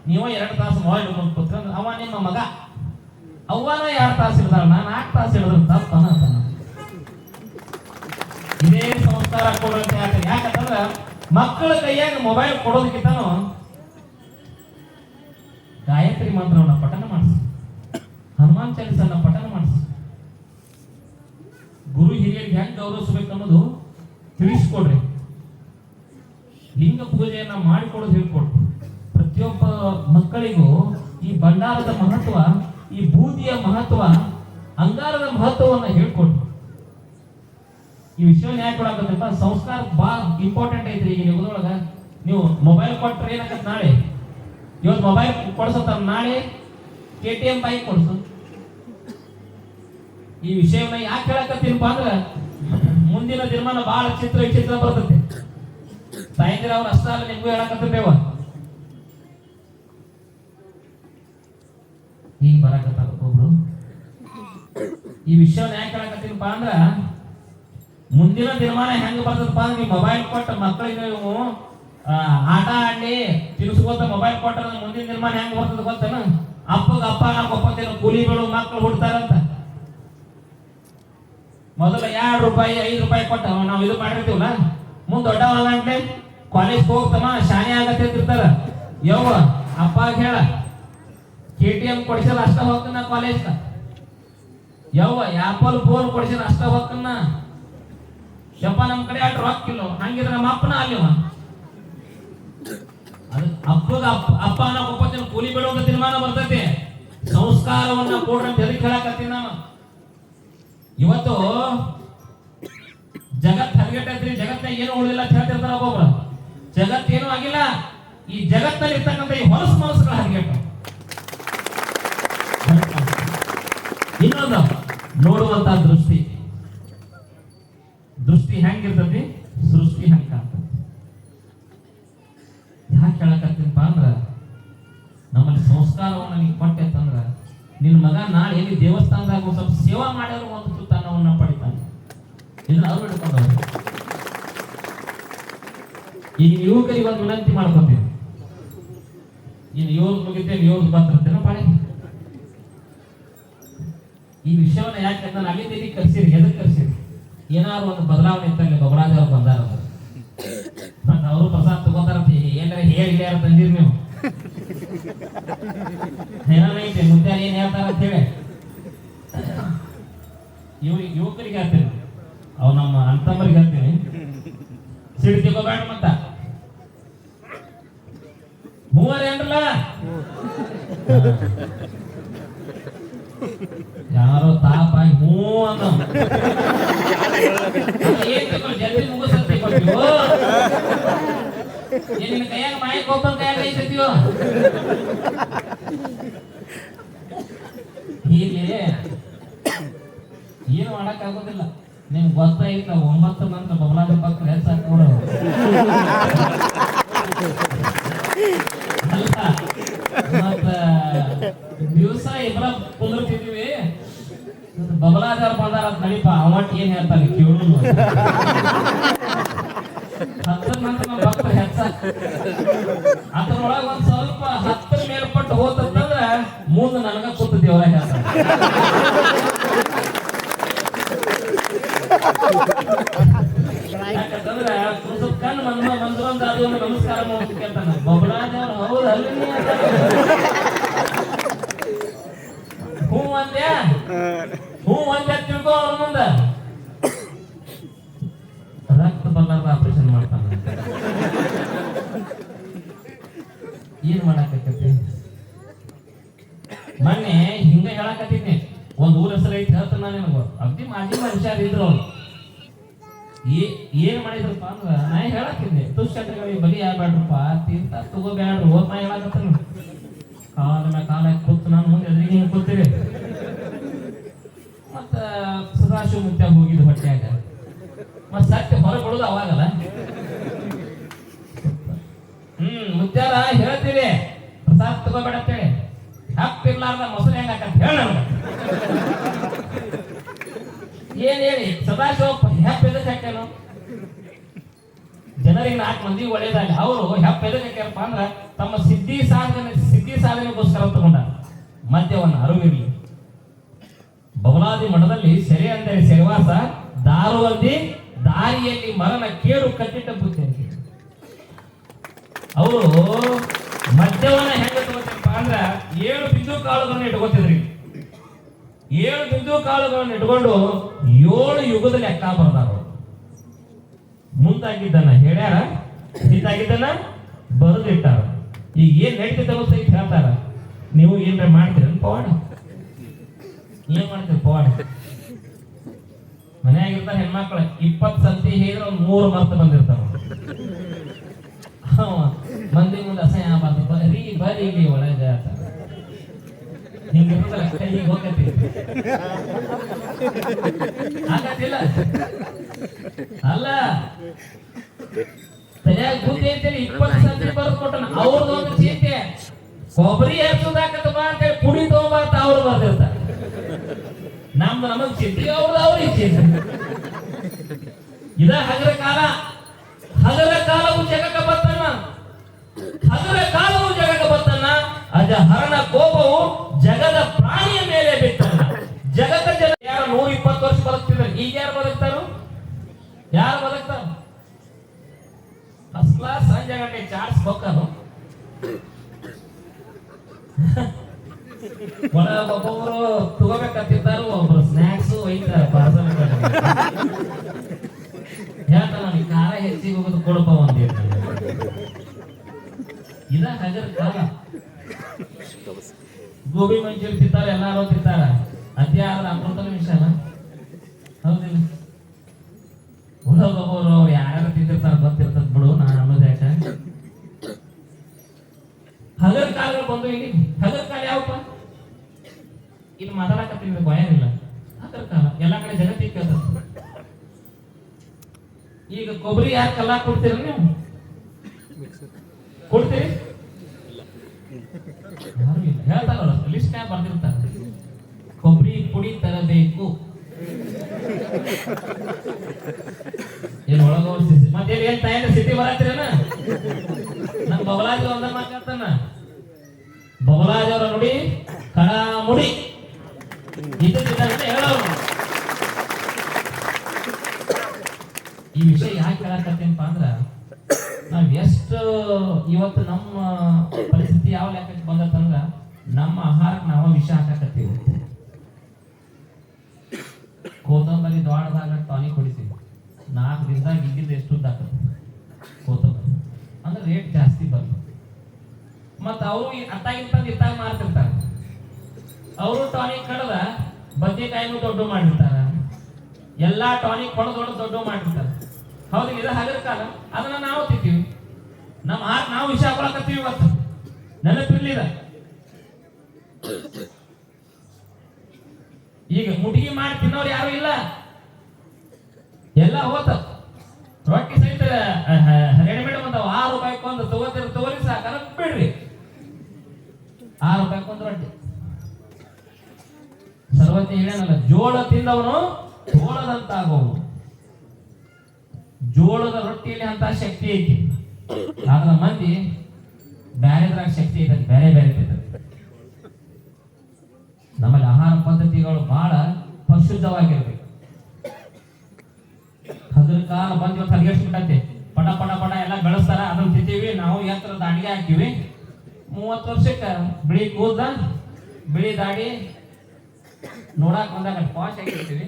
ನೀವ ಎರಡು ತಾಸು ಮೊಬೈಲ್ ಹಿಡ್ಕೊಂಡು ಕೂತ್ರಿ ಅಂದ್ರೆ ಅವ ನಿಮ್ಮ ಮಗ. ಅವನ ಎರಡು ತಾಸು ಹಿಡ್ದಾಳ, ನಾನು ನಾಲ್ಕು ತಾಸು ಹಿಡಿದ್ರ ತಪ್ಪನ. ಇದೇ ಸಂಸ್ಕಾರ ಕೊಡುವಂತ ಹೇಳ್ತೀನಿ ಯಾಕಂತಂದ್ರ ಮಕ್ಕಳ ಕೈಯಾಗ ಮೊಬೈಲ್ ಕೊಡೋದಕ್ಕಿಂತನೂ ಗಾಯತ್ರಿ ಮಂತ್ರವನ್ನ ಪಠನ ಮಾಡಿಸಿ. ಹನುಮಾನ್ ಚಾಲಿಸನ್ನ ಪಠನ ಗುರು ಹಿರಿಯರಿಗೆ ಹೆಂಗ್ ಗೌರವಿಸ್ಬೇಕು ಅನ್ನೋದು ತಿಳಿಸ್ಕೊಡ್ರಿ. ಲಿಂಗ ಪೂಜೆಯನ್ನ ಮಾಡಿಕೊಡೋದು ಹೇಳ್ಕೊಡ್ರಿ. ಪ್ರತಿಯೊಬ್ಬ ಮಕ್ಕಳಿಗೂ ಈ ಭಂಡಾರದ ಮಹತ್ವ, ಈ ಬೂದಿಯ ಮಹತ್ವ, ಅಂಗಾರದ ಮಹತ್ವವನ್ನ ಹೇಳ್ಕೊಡ್ರಿ. ಈ ವಿಷಯ ನ್ಯಾಯ ಕೊಡಾಕತ್ತಪ್ಪ ಸಂಸ್ಕಾರ ಭಾಳ ಇಂಪಾರ್ಟೆಂಟ್ ಐತ್ರಿ ಈಗ ಯುಗದೊಳಗ ನೀವು ಮೊಬೈಲ್ ಕೊಟ್ರೆ ಏನಾಗತ್ತೆ ನಾಳೆ? ಇವತ್ತು ಮೊಬೈಲ್ ಕೊಡ್ಸತ್ತ ನಾಳೆ? ಕೆ ಟಿ ಎಂ ಬೈಕ್ ಕೊಡ್ಸು. ಈ ವಿಷಯವನ್ನ ಯಾಕೆ ಹೇಳಕತ್ತೀನಪ್ಪ ಅಂದ್ರ, ಮುಂದಿನ ದಿನಮಾನ ಬಹಳ ಚಿತ್ರ ವಿಚಿತ್ರ ಬರ್ತದೆ ತಾಯಂದಿರ ಅವ್ರ ಅಷ್ಟ ಅಲ್ಲ ನಿಮ್ಗೂ ಹೇಳಕತ್ತೇವ ಈಗ ಬರಕತ್ತಾರ ಒಬ್ರು ಈ ವಿಷಯವನ್ನ ಯಾಕೆ ಹೇಳಕತ್ತೀನಪ್ಪ ಅಂದ್ರ, ಮುಂದಿನ ದಿನಮಾನ ಹೆಂಗ್ ಬರ್ತದಪ್ಪ ಅಂದ್ರೆ ನೀವು ಮೊಬೈಲ್ ಕೊಟ್ಟ ಮಕ್ಕಳಿಗೆ ನೀವು ಆಟ ಆಡಿ ತಿನ್ಸ್ಕೋತ ಮೊಬೈಲ್ ಕೊಟ್ಟ ಮುಂದಿನ ನಿರ್ಮಾಣ ಹೆಂಗ್ ಬರ್ತದ ಗೊತ್ತೇನ? ಅಪ್ಪಗ ಅಪ್ಪ ನಾವು ಒಪ್ಪತ್ತೇನು ಕೂಲಿಗಳು ಮಕ್ಕಳು ಹುಡ್ತಾರಂತ. ಮೊದಲ ಎರಡು ರೂಪಾಯಿ, ಐದು ರೂಪಾಯಿ ಕೊಟ್ಟ ನಾವು ಇದು ಮಾಡಿರ್ತೀವಲ್ಲ? ಮುಂದ್ ದೊಡ್ಡವಲ್ಲ ಕಾಲೇಜ್ ಹೋಗ್ತಮ್ಮ ಶಾನೆ ಆಗತ್ತಿರ್ತಾರ ಯವ್ವ ಅಪ್ಪ ಹೇಳ ಕೆ ಟಿ ಎಂ ಕೊಡಿಸಲ್ಲ ಅಷ್ಟ ಹೋಗ್ತಾನ ಕಾಲೇಜ್ ಯವ್ವ ಆಪಲ್ ಫೋನ್ ಕೊಡಿಸಿದ ಅಷ್ಟ ಹೋಗ್ತಾನ ಯಪ್ಪ ನಮ್ಮ ಕಡೆ ಅಟ್ ಕಿಲೋ ಹಂಗಿದ್ರೆ ನಮ್ಮ ಅಪ್ಪನ ಅಲ್ಲಿ ಅಪ್ಪಗ ಅಪ್ಪ ಅನ್ನೋ ಕೂಲಿ ಬಿಡುವಂತ ತೀರ್ಮಾನ ಬರ್ತೈತಿ. ಸಂಸ್ಕಾರವನ್ನ ಕೊಡ್ರಿ ಅಂತ ಹೇಳಕತ್ತೀನಿ ನಾನು. ಇವತ್ತು ಜಗತ್ ಹದಗೆಟ್ಟೈತ್ರಿ ಜಗತ್ತ ಏನು ಉಳಿದಿಲ್ಲ ಅಂತ ಹೇಳ್ತಿರ್ತಾರ ಒಬ್ಬೊಬ್ರು. ಜಗತ್ ಏನೂ ಆಗಿಲ್ಲ. ಈ ಜಗತ್ತಲ್ಲಿ ಇರ್ತಕ್ಕಂಥ ಈ ಹೊಲಸು ಮನಸ್ಸುಗಳ ಹದಗೆಟ್ಟ ಇನ್ನೊಂದು ನೋಡುವಂತ ದೃಷ್ಟಿ. ದೃಷ್ಟಿ ಹೆಂಗಿರ್ತತಿ? ಸೃಷ್ಟಿ ಹೆಂಗ ಯಾಕೆ ಹೇಳಕತ್ತೀನಪ್ಪ ಅಂದ್ರ, ನಮ್ಮಲ್ಲಿ ಸಂಸ್ಕಾರವನ್ನು ನೀವು ಕೊಟ್ಟೆ ನಿನ್ನ ಮಗ ನಾಳೆ ಎಲ್ಲಿ ದೇವಸ್ಥಾನದಾಗ ಸ್ವಲ್ಪ ಸೇವಾ ಮಾಡಿದ್ರು ಒಂದು ಸುತ್ತಾನವನ್ನ ಪಡಿತಾನೆ. ಇದನ್ನ ಅವ್ರು ಹಿಡ್ಕೊಂಡವ್ರು. ಈಗ ಯುವಕರಿಗೆ ಒಂದು ವಿನಂತಿ ಮಾಡ್ಕೊತೀವಿ ಇನ್ನು ಯೋಗ ಮುಗಿತೇನೆ ಯೋಗ ಬಂದಿರ್ತೇನೆ ಪಾಳೆ ಈ ವಿಷಯವನ್ನ ಯಾಕೆ ನಾನು ಅಲ್ಲಿಂದ ಇಲ್ಲಿ ಕರ್ಸಿರಿ, ಎದಕ್ಕೆ ಕರ್ಸಿರಿ? ಏನಾದ್ರು ಒಂದು ಬದಲಾವಣೆ ಇತ್ತಲ್ಲಿ ಬಬಲಾದೇವ್ರು ಬಂದಾರ ಅವ್ರು. ಮತ್ತೆ ಅವರು ಪ್ರಸಾದ ತಗೋತಾರಂತ ಏನಾರ ಹೇಳಿ ಯಾರು ತಂದಿರಿ ನೀವು ಏನಾರೈತೆ ಮುದ್ದೆ ಏನ್ ಹೇಳ್ತಾರ ಅಂತ ಹೇಳಿ ಇವ್ ಯುವಕರಿಗೆ ಹೇಳ್ತೀನಿ ಅವ್ ನಮ್ಮ ಅಂತಮ್ಮರಿಗೆ ಹೇಳ್ತೀನಿ ಸಿಡಿ ತಗೋಬೇಡ ಮತ್ತ ಮೂವರೇನ್ರಲ್ಲ ಯಾರೋ ತಾಪಾಗಿ ಹೂ ಅನ್ನೋ ಏನ್ ತಗೊಂಡು ಜಲ್ದಿ ಮುಗಿಸತ್ತಿ ಕೊಟ್ಟಿವು ನಿನ್ನ ಕೈಯಾಗ ಮಾಯ ಕೊಬ್ಬನ ಕೈಯಾಗ ಐತಿದ್ಯೋ ಹೀಗೆ ಏನು ಮಾಡಕ್ ಆಗೋದಿಲ್ಲ. ನಿಮ್ಗೆ ಗೊತ್ತಾಯ್ತ ಒಂಬತ್ತು ಮಂತ್ ಬಬಲಾದ ಪಕ್ಕ ಹೆಚ್ಚಾಕ್ ಅಲ್ಲ, ಮತ್ತ ದಿವಸ ಇಬ್ಬರ ಕುಂದಿರ್ತಿದೀವಿ. ಬಬಲಾದಾರ ಬಂದಾರ ನಡಿಪ ಅವಟ್ ಏನ್ ಹೇಳ್ತಾರೆ ಕೇಳು ಅದ್ರೊಳಗ ಒಂದ್ ಸ್ವಲ್ಪ ಹತ್ತರ ಮೇಲ್ಪಟ್ಟು ಹೋತಂದ್ರೆ ಮುಂದೆ ನನಗ ಕೂತ ದೇವರ ಹೇಳ್ತಾನೆ. ನಮಸ್ಕಾರ ಮಾಡ್ಬೇಕಂತಾನ ಬೊಬ್ಬಡಾಜ್ ಅವ್ರು ಅಲ್ಲಿ ರಕ್ತ ಬಲ್ಲದ ಆಪರೇಷನ್ ಮಾಡ್ತಾನ. ಏನ್ ಮಾಡಾಕತ್ತೈತಿ? ಮೊನ್ನೆ ಹಿಂಗ ಹೇಳಾಕತ್ತಿದ್ನಿ. ಒಂದ್ ಊರ ಹೆಸರು ಐತಿ ನಾನು ನಿನಗ. ಅಗ್ದಿ ಮಾಜಿ ಮನುಷ್ಯರು ಇದ್ರು ಅವ್ರು. ಏನ್ ಮಾಡಿದ್ರಪ್ಪ ಅಂದ್ರ, ನಾ ಹೇಳಾಕಿದ್ನಿ ದುಶ್ಚಟಗಳಿಗೆ ಬಲಿ ಆಗ್ಬೇಡ್ರಪ್ಪ ತೀರ್ಥ ತಗೋಬೇಡ್ರಿ ಓದ್ ನಾ ಹೇಳಕತ್ತನ. ಕಾಲ ಮೇಲೆ ಕಾಲ ಕೂತು ನಾನು ಮುಂದೆ ಎದುರಿಗೆ ಹಿಂಗೆ ಕೂತೀವಿ ಮತ್ತ ಸದಾಶಿವ ಮುತ್ಯ ಹೋಗಿದ್ದು ಹೊಟ್ಯಾಗ ಮತ್ತೆ ಸತ್ಯ ಹೊರಗೆ ಅವಾಗಲ್ಲ. ಹ್ಮ್, ಮುತ್ಯಾರ ಹೇಳ್ತೀವಿ. ಪ್ರಸಾದ ತಗೋಬೇಡ ಅಂತೇಳಿ ಹಪ್ಪಿರ್ಲಾರ್ದ ಮೊಸರು ಹೆಂಗ ಹೇಳ ಏನ್ ಹೇಳಿ? ಸದಾಶಿವ ಹೆಪ್ಪ ಎದಕ್ಕೆ ಹಾಕ್ಯಾನು ಜನರಿಗೆ ನಾಲ್ಕು ಮಂದಿ ಒಳ್ಳೇದಾಗ ಅವರು ಹೆಪ್ಪ ಎದಕ್ಕೆ ಹಾಕ್ಯಾರಪ್ಪ ಅಂದ್ರ ತಮ್ಮ ಸಿದ್ಧಿ ಸಾಧನೆ, ಸಿದ್ಧಿ ಸಾಧನೆಗೋಸ್ಕರ ತಗೊಂಡ ಮದ್ಯವನ್ನು ಅರಿವಿರ್ಲಿ. ಬಬಲಾದಿ ಮಠದಲ್ಲಿ ಸೆರೆ ಅಂದರೆ ಸೆರೆವಾಸ, ದಾರುವಲ್ಲಿ ದಾರಿಯಲ್ಲಿ ಮರಣ ಕೇರು ಕಟ್ಟಿಟ್ಟ ಬುದ್ಧಿ. ಅವರು ಮದ್ಯವನ್ನ ಹೆಂಗ ತಗೋತಪ್ಪ ಅಂದ್ರ ಏಳು ಬಿಂದು ಕಾಳುಗಳನ್ನ ಇಟ್ಕೋತಿದ್ರಿ. ಏಳು ಬಿಂದು ಕಾಳುಗಳನ್ನ ಇಟ್ಕೊಂಡು ಏಳು ಯುಗದ ಲೆಕ್ಕ ಅವ್ರು. ಮುಂದಾಗಿದ್ದನ್ನ ಹೇಳ್ಯಾರ? ಹಿಂದಾಗಿದ್ದನ್ನ ಬರೆದಿಟ್ಟಾರ. ಈಗ ಏನ್ ಅನ್ನೋ ಸಹಿತ ಹೇಳ್ತಾರ. ನೀವು ಏನ್ರ ಮಾಡ್ತೀರ ಪವಾಡ. ಏನ್ ಮಾಡ್ತೀರಿ ಪವಾಡ. ಮನ್ಯಾಗ ಇರ್ತಾರ ಹೆಣ್ಮಕ್ಳು ಇಪ್ಪತ್ತು ಸಂತಿ ಹೇಳಿದ್ರೆ ಮೂರು ಮರ್ತ ಬಂದಿರ್ತಾವ ಅವ ಮಂದಿ ಮುಂದೆ ಅಸಹ್ಯ ಆಗ್ಬಾರ್ದು. ಬರೀ ಇಲ್ಲಿ ಒಳಗ ಅಲ್ಲ. ಸರಿಯಾಗಿ ಬುದ್ಧಿ ಅಂತೇಳಿ ಇಪ್ಪತ್ತು ಸಂತಿ ಅವ್ರದ್ದು ಒಂದು ಚೀತೆ. ಕೊಬ್ಬರಿ ಹಚ್ಚುದಾಕತ್ತ ಬಾ ಅಂತೇಳಿ ಪುಡಿ ತಗೊಂಬಾ ಅವ್ರು ನಮ್ದು ನಮಗ್ ಚಿಂತೆ, ಅವ್ರದ್ದು ಅವ್ರಿಗೆ ಚಿಂತೆ. ಇದ ಹಗರ ಕಾಲ. ಹಗರ ಕಾಲವು ಜಗಕ್ಕೆ ಬರ್ತನ ಹಗರ ಕಾಲವು ಜಗದ ಬರ್ತನ ಅಜ ಹರಣ ಕೋಪವು ಜಗದ ಪ್ರಾಣಿಯ ಮೇಲೆ ಬಿಟ್ಟಲ್ಲ ಜಗತ್ತ ಜನ ಯಾರು ನೂರ ಇಪ್ಪತ್ತು ವರ್ಷ ಬದುಕ್ತಿದ್ದಾರೆ? ಈಗ ಯಾರು ಬದುಕ್ತಾರು? ಯಾರು ಬದುಕ್ತಾರ? ಫಸ್ಟ್ ಕ್ಲಾಸ್ ಸಂಜೆ ಗಂಟೆ ಚಾರ್ಜ್ ಹೋಗ್ತಾನು ಒಬ್ಬೊಬ್ರು ತಗೋಬೇಕಂತಿರ್ತಾರು ಒಬ್ರು ಸ್ನಾಕ್ಸ್ ಒಯ್ತಾರ ಪಾರ್ಸಲ್ ಹೇಳ್ತಾನ ಖಾರ ಹೆಚ್ಚಿಗೆ ಹೋಗೋದು ಕೊಡಪ್ಪ ಒಂದ್ ಇದ ಹಗರ ಕಾಲ. ಗೋಬಿ ಮಂಚೂರಿ ತಿಂತಾರ ಎಲ್ಲಾರು ತಿಂತಾರ. ಅದೇ ಆದ್ರೆ ಅಮೃತನ ವಿಷಯ ಹೌದಿಲ್ಲ ಒಳಗೊಬ್ಬರು ಅವ್ರು ಯಾರು ತಿಂದಿರ್ತಾರ ಗೊತ್ತಿರ್ತದ ಬಿಡು, ನಾನು ಅನ್ನೋದು ಯಾಕ? ಹಗರ್ ಕಾಲಗಳು ಬಂದು ಇಲ್ಲಿ. ಹಗರ್ ಕಾಲ ಯಾವಪ್ಪ? ಇಲ್ಲಿ ಮಾತಾಡಕತ್ತೀನಿ ಭಯನಿಲ್ಲ ಹಗರ್ ಕಾಲ. ಎಲ್ಲಾ ಕಡೆ ಜಗತ್ತಿಗೆ ಕೇಳ್ತದ ಈಗ ಕೊಬ್ಬರಿ ಯಾರು ಕಲ್ಲ ಕೊಡ್ತೀರ ನೀವು? ಕೊಡ್ತೀರಿ? ಹೇಳ್ತಾರಲ್ಲ ಲಿಸ್ಟ್ ನ್ಯಾಗ ಬರ್ದಿರ್ತಾರೆ ಕೊಬ್ಬರಿ ಪುಡಿ ತರಬೇಕು. ಏನ್ ಒಳಗ ಮತ್ತೆ ಏನ್ ತಯಾರ ಸಿಟಿ ಬರತ್ತೀರೇನ? ನಮ್ ಬಬಲಾಜ್ ಒಂದ ಮಾತಾಡ್ತಾನ. ಬಬಲಾಜ್ ಅವರ ನುಡಿ ಕಡ ಮುಡಿ ಇದ್ದಂತೆ ಹೇಳೋರು ಈ ವಿಷಯ ಯಾಕೆ ಹೇಳಕತ್ತೇನಪ್ಪ ಅಂದ್ರ ನಾವ್ ಎಷ್ಟು ಇವತ್ತು ನಮ್ಮ ಪರಿಸ್ಥಿತಿ ಯಾವ ಲೆಕ್ಕಕ್ಕೆ ಬಂದತ್ತಂದ್ರ ನಮ್ಮ ಆಹಾರಕ್ಕೆ ನಾವು ವಿಷ ಹಾಕಕತ್ತೀವಿ. ಕೋತಂಬರಿ ದ್ವಾಡದಾಗ ಟಾನಿಕ್ ಹೊಡಿತೀವಿ. ನಾಲ್ಕು ದಿನದಾಗ ಇದ್ದಿದ್ದು ಎಷ್ಟು ಉದ್ದ ಕೋತಂಬರಿ ಅಂದ್ರೆ ರೇಟ್ ಜಾಸ್ತಿ ಬಂತು ಮತ್ತ ಅವರು ಇಂತ ಇತ್ತಾಗ ಮಾರ್ತಿರ್ತಾರೆ ಅವರು ಟಾನಿಕ್ ಕಡದ ಬದ್ನೆಕಾಯಿನೂ ದೊಡ್ಡ ಮಾಡಿರ್ತಾರ. ಎಲ್ಲಾ ಟಾನಿಕ್ ಹೊಡೆದು ಹೊಡೆದು ದೊಡ್ಡ ಮಾಡಿರ್ತಾರೆ. ಹೌದು, ಇದು ಹಗರ ಕಾಲ. ಅದನ್ನ ನಾವು ತಿಂತೀವಿ. ನಮ್ಮ ಹಾಕ್ ನಾವು ವಿಷಯ ಹಾಕೊಳಕತ್ತೀವಿ ಇವತ್ತು. ನೆನಪಿರ್ಲಿಲ್ಲ. ಈಗ ಮುಟಗಿ ಮಾಡಿ ತಿನ್ನೋರು ಯಾರು ಇಲ್ಲ. ಎಲ್ಲ ಹೋತ. ರೊಟ್ಟಿ ಸಹಿತ ರೆಡಿಮೇಡ್ ಬಂದವ. ಆರು ರೂಪಾಯಿ ಒಂದು ತಗೋತಿರ ತಗೋರಿ ಸಾಕ ಬಿಡ್ರಿ. ಆರು ರೂಪಾಯಿ ಒಂದು ರೊಟ್ಟಿ. ಸರ್ವಜ್ಞ ಹೇಳಲ್ಲ ಜೋಳ ತಿಂದವನು ಜೋಳದಂತಾಗುವನು ಜೋಳದ ರೊಟ್ಟಿಯಲ್ಲಿ ಅಂತ ಶಕ್ತಿ ಐತಿ. ಆದ್ರ ಮಂದಿ ಬ್ಯಾರೆದ್ರಾಗ ಶಕ್ತಿ ಐತೆ ಬೇರೆ ಬೇರೆ ಇರ್ತದೆ ನಮ್ಮಲ್ಲಿ ಆಹಾರ ಪದ್ಧತಿಗಳು ಬಹಳ ಪರಿಶುದ್ಧವಾಗಿರ್ಬೇಕು. ಹದ್ರ ಕಾಲ ಬಂದ್ ಇವತ್ತು ಪಟ ಪಟ ಪಟ ಎಲ್ಲ ಬೆಳೆಸ್ತಾರ ಹಾಕಿವಿ ನಾವು ಯಂತ್ರದ ದಾಡಿಗೆ ಹಾಕಿವಿ ಮೂವತ್ತು ವರ್ಷಕ್ಕೆ ಬಿಳಿ ಕೂದ ಬಿಳಿ ದಾಡಿ ನೋಡಕ್ ಬಂದಾಗ ಪಾಶ್ ಆಗಿರ್ತೀವಿ.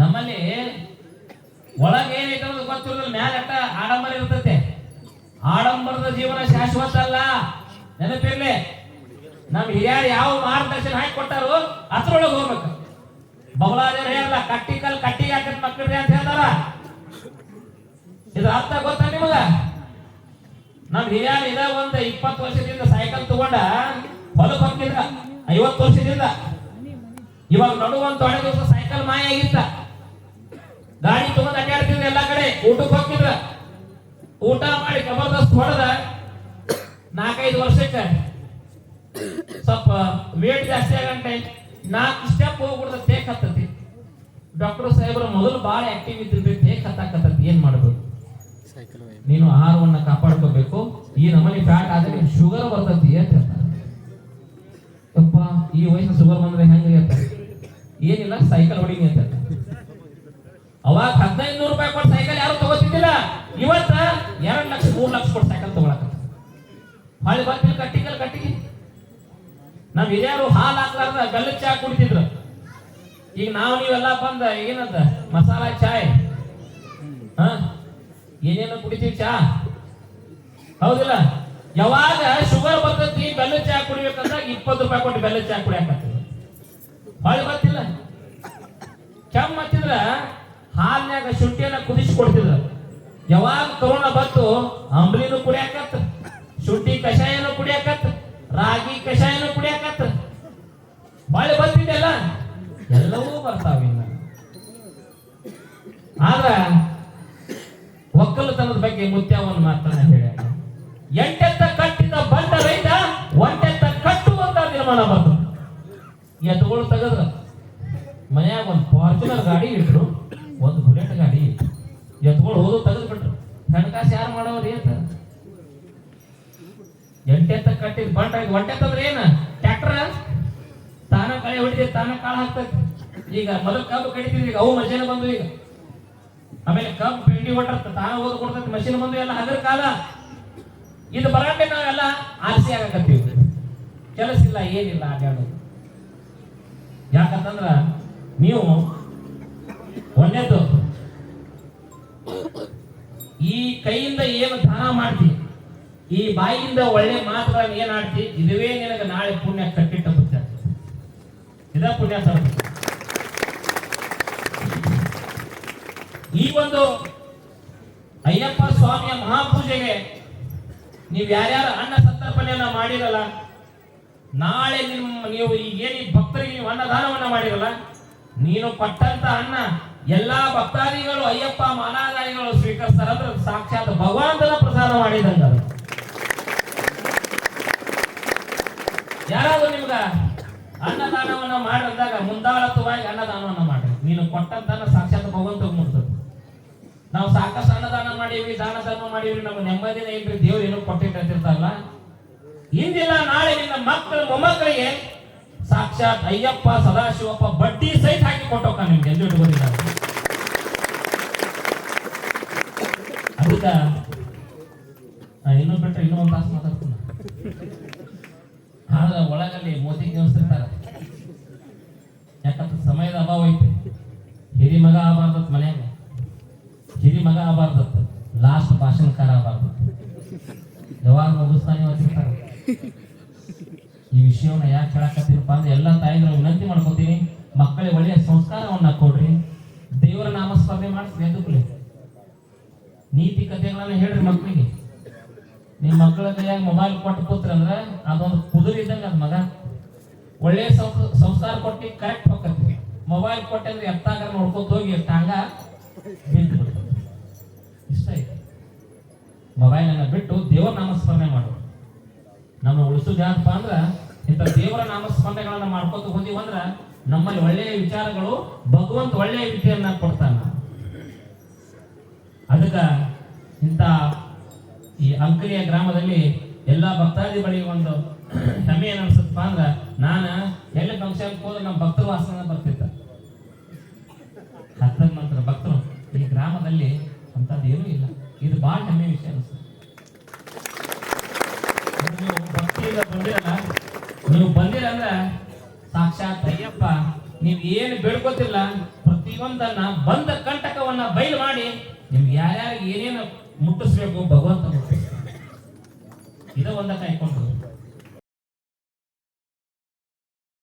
ನಮ್ಮಲ್ಲಿ ಒಳಗೆ ಏನೈತೆ ಅನ್ನೋದು ಗೊತ್ತಿರೋದಿಲ್ಲ ಮ್ಯಾಲ ಅಟ್ಟ ಆಡಂಬರ ಇರ್ತೈತೆ. ಆಡಂಬರದ ಜೀವನ ಶಾಶ್ವತ ಅಲ್ಲ. ನೆನಪಿರ್ಲಿ, ನಮ್ ಹಿರಿಯರು ಯಾವ ಮಾರ್ಗದರ್ಶನ ಹಾಕಿ ಕೊಟ್ಟಾರೋ ಅದ್ರೊಳಗೆ ಹೋಗ್ಬೇಕು. ಬಬಲಾದೇವ್ರು ಹೇಳಲ್ಲ ಕಟ್ಟಿ ಕಲ್ ಕಟ್ಟಿ ಹಾಕಿದ ಮಕ್ಕಳ್ರಿ ಅಂತ ಹೇಳ್ತಾರ ಇದು ಅರ್ಥ ಗೊತ್ತ ನಿಮಗ? ನಮ್ ಹಿರಿಯರು ಇದ ಒಂದ್ ಇಪ್ಪತ್ತು ವರ್ಷದಿಂದ ಸೈಕಲ್ ತಗೊಂಡ ಹೊಲ ಹೋಗಿದ್ರ ಐವತ್ತು ವರ್ಷದಿಂದ. ಇವಾಗ ನಡುವಂತ ಒಳಗೆ ಸೈಕಲ್ ಮಾಯ ಆಗಿತ್ತ. ಗಾಡಿ ತಗೊಂಡು ಅಡ್ಡಾಡ್ತಿದ್ರು ಎಲ್ಲಾ ಕಡೆ ಊಟಕ್ಕೆ ಹೋಗ್ತಿದ್ರ? ಊಟ ಮಾಡಿ ಜಬರ್ದಸ್ತ್ ಹೊಡೆದ ನಾಲ್ಕೈದು ವರ್ಷಕ್ಕೆ ಸ್ವಲ್ಪ ವೇಟ್ ಜಾಸ್ತಿ ಆಗಂಟೆ ನಾಲ್ಕು ಸ್ಟೆಪ್ ಹೋಗ್ಬಿಡ್ದ ತೇಕ್ ಹತ್ತತಿ. ಡಾಕ್ಟರ್ ಸಾಹೇಬ್ರ ಮೊದಲು ಭಾಳ ಆಕ್ಟಿವ್ ಇದ್ದಿರ್ಬೇಕು ತೇಕ್ ಹತ್ತಾಕತ್ತತಿ. ಏನ್ ಮಾಡ್ಬೇಕು ನೀನು ಆಹಾರವನ್ನ ಕಾಪಾಡ್ಕೋಬೇಕು. ಈ ನಮ್ಮಲ್ಲಿ ಫ್ಯಾಟ್ ಆದ್ರೆ ಶುಗರ್ ಬರ್ತತಿ ಅಂತ ಹೇಳ್ತಾರೆ. ಈ ವಯಸ್ಸು ಶುಗರ್ ಬಂದ್ರೆ ಹೆಂಗ ಹೇಳ್ತಾರೆ. ಏನಿಲ್ಲ ಸೈಕಲ್ ಹೊಡಿಂಗ್ ಅಂತ ಹೇಳ್ತಾರೆ. ಅವಾಗ ಹದಿನೈದು ನೂರು ರೂಪಾಯಿ ಕೊಟ್ಟು ಸೈಕಲ್ ಯಾರು ತಗೋತಿದ್ದಿಲ್ಲ. ಇವತ್ತ ಎರಡ್ ಲಕ್ಷ, ಮೂರ್ ಲಕ್ಷ ಕೊಟ್ಟು ಸೈಕಲ್ ತಗೊಳಕ ಹೊಳ್ಳಿ ಬರ್ತಿಲ್ಲ ಕಟ್ಟಿಗಲ್ ಕಟ್ಟಿಗೆ. ನಮ್ ಹಿರಿಯರು ಹಾಲು ಹಾಕ್ಲಾರ್ದ ಗಲ್ಲ ಚಾ ಕುಡಿತಿದ್ರು. ಈಗ ನಾವು ನೀವೆಲ್ಲ ಬಂದ ಏನಂತ? ಮಸಾಲ ಚಾಯ್. ಹ? ಏನೇನು ಕುಡಿತೀವಿ ಚಾ? ಹೌದಿಲ್ಲ? ಯಾವಾಗ ಶುಗರ್ ಬರ್ತೈತಿ ಬೆಲ್ಲ ಚಾ ಕುಡಿಬೇಕಂದ್ರೆ ಇಪ್ಪತ್ತು ರೂಪಾಯಿ ಕೊಟ್ಟು ಬೆಲ್ಲ ಚಾ ಕುಡಿಯಾಕತ್ತೀವಿ ಹೊಳ್ಳಿ ಬರ್ತಿಲ್ಲ ಕೆಮ್ಮ ಹತ್ತಿದ್ರ ಹಾಲ್ನ್ಯಾಗ ಶುಂಠಿಯನ್ನ ಕುದಿಸಿ ಕೊಡ್ತಿದ್ರು ಯಾವಾಗ ಕೊರೋನಾ ಬಂತು, ಅಂಬ್ಲಿನೂ ಕುಡಿಯಾಕತ್ ಶುಂಠಿ ಕಷಾಯನೂ ಕುಡಿಯಾಕತ್ ರಾಗಿ ಕಷಾಯನೂ ಕುಡಿಯಾಕತ್ ಬಾಳೆ ಬಂದಿದ್ದೆಲ್ಲ ಎಲ್ಲವೂ ಬರ್ತಾವ ಇನ್ನ. ಆದ್ರ, ಒಕ್ಕಲತನದ ಬಗ್ಗೆ ಮುತ್ಯವನ್ ಮಾಡ್ತಾನೆ ಹೇಳ ಎಂಟೆತ್ತ ಕಟ್ಟಿದ ಬಂದ ರೈತ, ಒಂಟೆತ್ತ ಕಟ್ಟುವಂತ ನಿರ್ಮಾಣ ಬಂತು. ಎತ್ತುಗಳು ತೆಗೆದ್ರ. ಮನ್ಯಾಗ ಒಂದು ಫಾರ್ಚುನರ್ ಗಾಡಿ ಇಟ್ರು. ಒಂದು ಬುಲೆಟ್ ಗಾಡಿ ಎತ್ಕೊಂಡು ಹೋದು ತೆಗೆದ್ಬಿಟ್ರು ಹಣಕಾಸು ಯಾರು ಮಾಡೋರು ಅಂತ ಎಂಟೆತ್ತ ಕಟ್ಟಿದ್ ಒಂಟೆ ಒಂಟೆತ್ತಂದ್ರೆ ಏನ? ಟ್ರ್ಯಾಕ್ಟರ್? ತಾನ ಕಳೆ ಹೊಡಿದೆ, ತಾನ ಕಾಳ ಹಾಕ್ತೈತಿ ಈಗ ಮೊದಲು ಕಬ್ಬು ಕಡಿತಿದ್ವಿ ಈಗ ಅವು ಮಷೀನ್ ಬಂದು ಈಗ. ಆಮೇಲೆ ಕಬ್ಬು ಪಿಂಡಿ ಹೊಟ್ಟರ್ತ ತಾನ ಓದ್ ಕೊಡ್ತೈತಿ, ಮಷೀನ್ ಬಂದು ಎಲ್ಲ ಹಗರ ಕಾಲ. ಇದು ಬರಾಟೆ ನಾವೆಲ್ಲ ಆರ್ಸಿ ಆಗಕತ್ತೀವಿ. ಕೆಲಸ ಇಲ್ಲ, ಏನಿಲ್ಲ ಅಡ್ಡಾಡೋದು ಯಾಕಂತಂದ್ರ, ನೀವು ಒಂದೇದು. ಈ ಕೈಯಿಂದ ಏನು ದಾನ ಮಾಡ್ತಿ, ಈ ಬಾಯಿಯಿಂದ ಒಳ್ಳೆ ಮಾತ್ರ ಏನ್ ಆಡ್ತಿ, ಇದುವೇ ನಿನಗೆ ನಾಳೆ ಪುಣ್ಯ ಕಟ್ಟಿಟ್ಟ ಬುದ್ಧ ಇದ ಪುಣ್ಯ ಸರ್. ಈ ಒಂದು ಅಯ್ಯಪ್ಪ ಸ್ವಾಮಿಯ ಮಹಾಪೂಜೆಗೆ ನೀವು ಯಾರ್ಯಾರು ಅನ್ನ ಸಂತರ್ಪಣೆಯನ್ನ ಮಾಡಿರಲ್ಲ, ನಾಳೆ ನಿಮ್ಮ ನೀವು ಈಗೇನಿ ಭಕ್ತರಿಗೆ ನೀವು ಅನ್ನದಾನವನ್ನ ಮಾಡಿರಲ್ಲ, ನೀನು ಪಟ್ಟಂತ ಅನ್ನ ಎಲ್ಲಾ ಭಕ್ತಾದಿಗಳು, ಅಯ್ಯಪ್ಪ ಮಾನಾದಾಯಿಗಳು ಸ್ವೀಕರಿಸ್ತಾರೆ ಅಂದ್ರೆ ಸಾಕ್ಷಾತ್ ಭಗವಂತನ ಪ್ರಸಾದ ಮಾಡಿದಂಗ. ಯಾರಾದ್ರೂ ನಿಮ್ಗ ಅನ್ನದಾನವನ್ನ ಮಾಡಿದಾಗ ಮುಂದಾಳತ್ವವಾಗಿ ಅನ್ನದಾನವನ್ನ ಮಾಡ್ರಿ. ನೀನು ಕೊಟ್ಟಂತ ಸಾಕ್ಷಾತ್ ಭಗವಂತ ಮುಟ್ತದೆ. ನಾವು ಸಾಕಷ್ಟು ಅನ್ನದಾನ ಮಾಡೀವಿ ದಾನ ಧರ್ಮ ಮಾಡೀವಿ ನಮ್ಗೆ ನೆಮ್ಮದಿನ ಇಲ್ರಿ. ದೇವ್ರು ಏನೋ ಕೊಟ್ಟಿಟ್ಟಿರ್ತಾರಲ್ಲ ಇಂದಿಲ್ಲ ನಾಳೆ ನಿನ್ನ ಮಕ್ಕಳು ಮೊಮ್ಮಕ್ಕಳಿಗೆ ಸಾಕ್ಷಾತ್ ಅಯ್ಯಪ್ಪ, ಸದಾಶಿವಪ್ಪ ಬಡ್ಡಿ ಸಹಿತ ಹಾಕಿ ಕೊಟ್ಟೋಕ ನಿಮ್ಗೆ, ಎಲ್ಲೂ ಇಟ್ಕೊಂಡಿಲ್ಲ ಅದಕ್ಕ ಇನ್ನೂ ಬಿಟ್ರೆ ಇನ್ನೂ ಒಂದು ತಾಸು ಮಾತಾಡ್ತೀನಿ. ಆದ್ರೆ ಒಳಗಲ್ಲಿ ಮೋದಿ ನಿಲ್ಲಿಸ್ತಿರ್ತಾರ. ಯಾಕಂದ್ರೆ ಸಮಯದ ಅಭಾವ ಐತೆ. ಹಿರಿ ಮಗ ಆಗಬಾರ್ದತ್ ಮನ್ಯಾಗ. ಹಿರಿ ಮಗ ಆಗಬಾರ್ದತ್. ಲಾಸ್ಟ್ ಭಾಷಣಕಾರ ಆಗಬಾರ್ದು. ಯಾವಾಗ ಮುಗಿಸ್ತಾನೆ ಈ ವಿಷಯವನ್ನ ಯಾಕೆ ಹೇಳಕತ್ತೀನಪ್ಪ ಅಂದ್ರೆ ಎಲ್ಲ ತಾಯಿಗಳು ವಿನಂತಿ ಮಾಡ್ಕೋತೀನಿ ಮಕ್ಕಳಿಗೆ ಒಳ್ಳೆಯ ಸಂಸ್ಕಾರವನ್ನ ಕೊಡ್ರಿ ದೇವರ ನಾಮಸ್ಮರಣೆ ಮಾಡಿಸ್ರಿ ಎದುಕಲಿ ನೀತಿ ಕಥೆಗಳನ್ನ ಹೇಳ್ರಿ ಮಕ್ಕಳಿಗೆ ನಿಮ್ಮ ಮಕ್ಕಳ ಕೈಯಾಗ ಮೊಬೈಲ್ ಕೊಟ್ಟು ಕೂತ್ರಂದ್ರೆ ಅದೊಂದು ಕುದುರೆ ಇದ್ದಂಗೆ ಅದ್ ಮಗ. ಒಳ್ಳೆಯ ಸಂಸ್- ಸಂಸ್ಕಾರ ಕೊಟ್ಟು ಕರೆಕ್ಟ್ ಹೋಗ್ತೀವಿ ಮೊಬೈಲ್ ಕೊಟ್ಟೆ ಅಂದ್ರೆ ಎತ್ತಾಗ ನೋಡ್ಕೊತ ಹೋಗಿ ಟಾಂಗ ಬಿದ್ದು ಇಷ್ಟ ಐತಿ ಮೊಬೈಲ್ ಅನ್ನ ಬಿಟ್ಟು ದೇವರ ನಾಮಸ್ಮರಣೆ ಮಾಡು. ನಮ್ಮ ಉಳಿಸೋದು ಅಂದ್ರ ಇಂಥ ದೇವರ ನಾಮಸ್ಮರಣೆಗಳನ್ನ ಮಾಡ್ಕೋತ ಹೋದಿವ ಅಂದ್ರ ನಮ್ಮಲ್ಲಿ ಒಳ್ಳೆಯ ವಿಚಾರಗಳು ಭಗವಂತ ಒಳ್ಳೆಯ ವಿಷಯನ್ನ ಕೊಡ್ತಾನ. ಅದಕ್ಕ ಇಂಥ ಈ ಅಂಕರಿಯ ಗ್ರಾಮದಲ್ಲಿ ಎಲ್ಲಾ ಭಕ್ತಾದಿ ಬಳಿ ಒಂದು ಹೆಮ್ಮೆ ಏನ್ ಅಂದ್ರ ನಾನ ಎಲ್ಲಿ ಫಂಕ್ಷನ್ ಹೋದ್ರೆ ನಮ್ಮ ಭಕ್ತರು ವಾಸನ ಬರ್ತಿತ್ತ. ಹತ್ತದ ನಂತರ ಭಕ್ತರು ಈ ಗ್ರಾಮದಲ್ಲಿ ಅಂತದ್ದು ಏನೂ ಇಲ್ಲ. ಇದು ಬಹಳ ಹೆಮ್ಮೆ ವಿಷಯ ಅನಿಸ್ತದೆ ನೀವು ಭಕ್ತಿಯಿಂದ ಬಂದಿರಲ್ಲ, ನೀವು ಸಾಕ್ಷಾತ್ ಅಯ್ಯಪ್ಪ, ನೀವು ಏನು ಬೇಡ್ಕೋತಿಲ್ಲ, ಪ್ರತಿಯೊಂದನ್ನ ಬಂದ ಕಂಟಕವನ್ನ ಬಯಲು ಮಾಡಿ ನಿಮ್ಗೆ ಯಾರ್ಯಾರಿಗೆ ಏನೇನು ಮುಟ್ಟಿಸ್ಬೇಕು ಭಗವಂತ ಮುಟ್ಟಿಸ್ತಾನೆ ಇದ ಒಂದ ಕಾಯ್ಕೊಂಡು